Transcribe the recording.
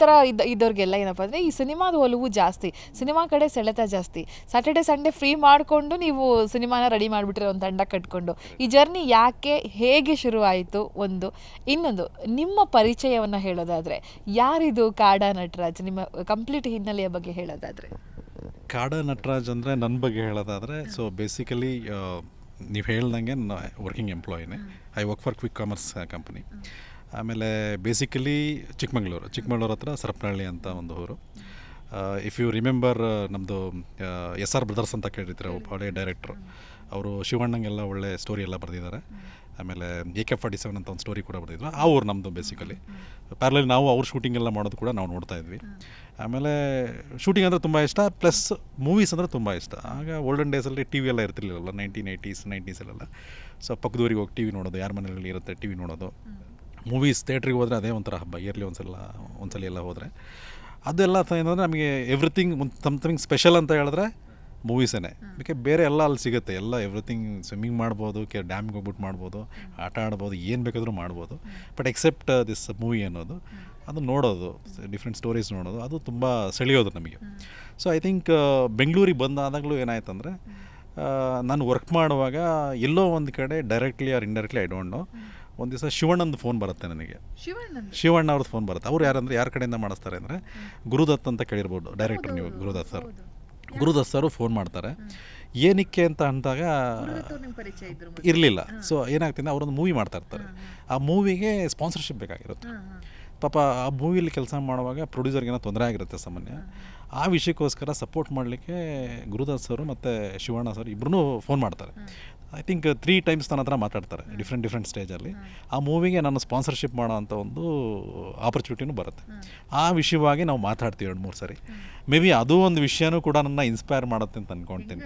ಥರ ಇದ್ದ ಇದ್ದವ್ರಿಗೆಲ್ಲ ಏನಪ್ಪ ಅಂದರೆ ಈ ಸಿನಿಮಾದ ಒಲವು ಜಾಸ್ತಿ ಸಿನಿಮಾ ಕಡೆ ಸೆಳೆತ ಜಾಸ್ತಿ. ಸ್ಯಾಟರ್ಡೆ ಸಂಡೇ ಫ್ರೀ ಮಾಡಿಕೊಂಡು ನೀವು ಸಿನಿಮಾನ ರೆಡಿ ಮಾಡಿಬಿಟ್ರೆ ಒಂದು ತಂಡ ಕಟ್ಕೊಂಡು. ಈ ಜರ್ನಿ ಯಾಕೆ ಹೇಗೆ ಶುರುವಾಯಿತು ಒಂದು. ಇನ್ನೊಂದು ನಿಮ್ಮ ಪರಿಚಯವನ್ನು ಹೇಳೋದಾದರೆ ಯಾರಿದು ಕಾಡ ನಟರಾಜ್? ನಿಮ್ಮ ಕಂಪ್ಲೀಟ್ ಹಿನ್ನೆಲೆಯ ಬಗ್ಗೆ ಹೇಳೋದಾದರೆ. ಕಾಡ ನಟರಾಜ್ ಅಂದರೆ ನನ್ನ ಬಗ್ಗೆ ಹೇಳೋದಾದರೆ ಸೊ ಬೇಸಿಕಲಿ ನೀವು ಹೇಳ್ದಂಗೆ working ಎಂಪ್ಲಾಯಿನೇ I work for quick commerce company ಆಮೇಲೆ ಬೇಸಿಕಲಿ ಚಿಕ್ಕಮಂಗ್ಳೂರು ಚಿಕ್ಕಮಂಗ್ಳೂರು ಹತ್ರ ಸರಪನಹಳ್ಳಿ ಅಂತ ಒಂದು ಊರು. ಇಫ್ ಯು ರಿಮೆಂಬರ್ ನಮ್ಮದು ಎಸ್ ಆರ್ ಬ್ರದರ್ಸ್ ಅಂತ ಕೇಳಿದ್ರು ಒಬ್ಬ ಹಳೆಯ ಡೈರೆಕ್ಟ್ರು ಅವರು ಶಿವಣ್ಣಂಗೆಲ್ಲ ಒಳ್ಳೆ ಸ್ಟೋರಿ ಎಲ್ಲ ಬರೆದಿದ್ದಾರೆ. ಆಮೇಲೆ ಎ ಕೆ ಫಾರ್ಟಿ ಸೆವೆನ್ ಅಂತ ಒಂದು ಸ್ಟೋರಿ ಕೂಡ ಬರೆದಿದ್ರು. ಆ ಊರು ನಮ್ಮದು ಬೇಸಿಕಲಿ ಪ್ಯಾರಲಲ್ಲಿ ನಾವು ಅವ್ರ ಶೂಟಿಂಗ್ ಎಲ್ಲ ಮಾಡೋದು ಕೂಡ ನಾವು ನೋಡ್ತಾ ಇದ್ವಿ. ಆಮೇಲೆ ಶೂಟಿಂಗ್ ಅಂದರೆ ತುಂಬ ಇಷ್ಟ ಪ್ಲಸ್ ಮೂವೀಸ್ ಅಂದರೆ ತುಂಬ ಇಷ್ಟ. ಆಗ ಓಲ್ಡನ್ ಡೇಸಲ್ಲಿ ಟಿ ವಿ ಎಲ್ಲ ಇರ್ತಿರ್ಲಿಲ್ಲ ನೈನ್ಟೀನ್ ಏಯ್ಟೀಸ್ ನೈಂಟೀಸಲ್ಲೆಲ್ಲ ಸೊ ಪಕ್ಕದೂರಿಗೆ ಹೋಗಿ ಟಿ ವಿ ನೋಡೋದು, ಯಾರ ಮನೆಯಲ್ಲಿ ಇರುತ್ತೆ ಟಿ ವಿ ನೋಡೋದು. ಮೂವೀಸ್ ಥಿಯೇಟ್ರಿಗೆ ಹೋದರೆ ಅದೇ ಒಂಥರ ಹಬ್ಬ. ಇಯರ್ಲಿ ಒಂದ್ಸಲ ಒಂದ್ಸಲ ಎಲ್ಲ ಹೋದರೆ. ಅದೆಲ್ಲ ಏನಂದರೆ ನಮಗೆ ಎವ್ರಿಥಿಂಗ್ ಒಂದು ಸಮಥಿಂಗ್ ಸ್ಪೆಷಲ್ ಅಂತ ಹೇಳಿದ್ರೆ ಮೂವೀಸೇ ಅದಕ್ಕೆ ಬೇರೆ ಎಲ್ಲ ಅಲ್ಲಿ ಸಿಗುತ್ತೆ. ಎಲ್ಲ ಎವ್ರಿಥಿಂಗ್ ಸ್ವಿಮ್ಮಿಂಗ್ ಮಾಡ್ಬೋದು ಕೆ ಡ್ಯಾಮ್ಗೆ ಹೋಗ್ಬಿಟ್ಟು ಮಾಡ್ಬೋದು ಆಟ ಆಡ್ಬೋದು ಏನು ಬೇಕಾದರೂ ಮಾಡ್ಬೋದು. ಬಟ್ ಎಕ್ಸೆಪ್ಟ್ ದಿಸ್ ಮೂವಿ ಅನ್ನೋದು ಅದು ನೋಡೋದು ಡಿಫ್ರೆಂಟ್ ಸ್ಟೋರೀಸ್ ನೋಡೋದು ಅದು ತುಂಬ ಸೆಳೆಯೋದು ನಮಗೆ. ಸೊ ಐ ಥಿಂಕ್ ಬೆಂಗಳೂರಿಗೆ ಬಂದಾದಾಗಲೂ ಏನಾಯ್ತಂದರೆ ನಾನು ವರ್ಕ್ ಮಾಡುವಾಗ ಎಲ್ಲೋ ಒಂದು ಕಡೆ directly or indirectly I don't know ಒಂದು ದಿವಸ ಶಿವಣ್ಣಂದು ಫೋನ್ ಬರುತ್ತೆ ನನಗೆ. ಶಿವಣ್ಣ ಅವ್ರದ್ದು ಫೋನ್ ಬರುತ್ತೆ. ಅವ್ರು ಯಾರಂದ್ರೆ ಯಾರ ಕಡೆಯಿಂದ ಮಾಡಿಸ್ತಾರೆ ಅಂದರೆ ಗುರುದತ್ ಅಂತ ಕೇಳಿರ್ಬೋದು ಡೈರೆಕ್ಟರ್ ನೀವು Gurudath sir. Gurudath sir phone ಮಾಡ್ತಾರೆ. ಏನಕ್ಕೆ ಅಂತ ಅಂದಾಗ ಇರಲಿಲ್ಲ. ಸೊ ಏನಾಗ್ತಿದೆ ಅವರೊಂದು ಮೂವಿ ಮಾಡ್ತಾ ಇರ್ತಾರೆ. ಆ ಮೂವಿಗೆ ಸ್ಪಾನ್ಸರ್ಶಿಪ್ ಬೇಕಾಗಿರುತ್ತೆ. ಪಾಪ ಆ ಮೂವಿಲಿ ಕೆಲಸ ಮಾಡುವಾಗ ಪ್ರೊಡ್ಯೂಸರ್ಗೆ ಏನೋ ತೊಂದರೆ ಆಗಿರುತ್ತೆ ಸಾಮಾನ್ಯ. ಆ ವಿಷಯಕ್ಕೋಸ್ಕರ ಸಪೋರ್ಟ್ ಮಾಡಲಿಕ್ಕೆ ಗುರುದಾಸ್ ಸರು ಮತ್ತು ಶಿವಣ್ಣ ಸರ್ ಇಬ್ಬರೂ ಫೋನ್ ಮಾಡ್ತಾರೆ. ಐ ಥಿಂಕ್ ತ್ರೀ ಟೈಮ್ಸ್ ನನ್ನ ಹತ್ರ ಮಾತಾಡ್ತಾರೆ ಡಿಫ್ರೆಂಟ್ ಡಿಫ್ರೆಂಟ್ ಸ್ಟೇಜಲ್ಲಿ ಆ ಮೂವಿಗೆ ನಾನು ಸ್ಪಾನ್ಸರ್ಶಿಪ್ ಮಾಡೋ ಅಂಥ ಒಂದು ಆಪರ್ಚುನಿಟಿನೂ ಬರುತ್ತೆ. ಆ ವಿಷಯವಾಗಿ ನಾವು ಮಾತಾಡ್ತೀವಿ ಎರಡು ಮೂರು ಸರಿ. ಮೇ ಬಿ ಅದು ಒಂದು ವಿಷಯನೂ ಕೂಡ ನನ್ನ ಇನ್ಸ್ಪೈರ್ ಮಾಡುತ್ತೆ ಅಂತ ಅಂದ್ಕೊಳ್ತೀನಿ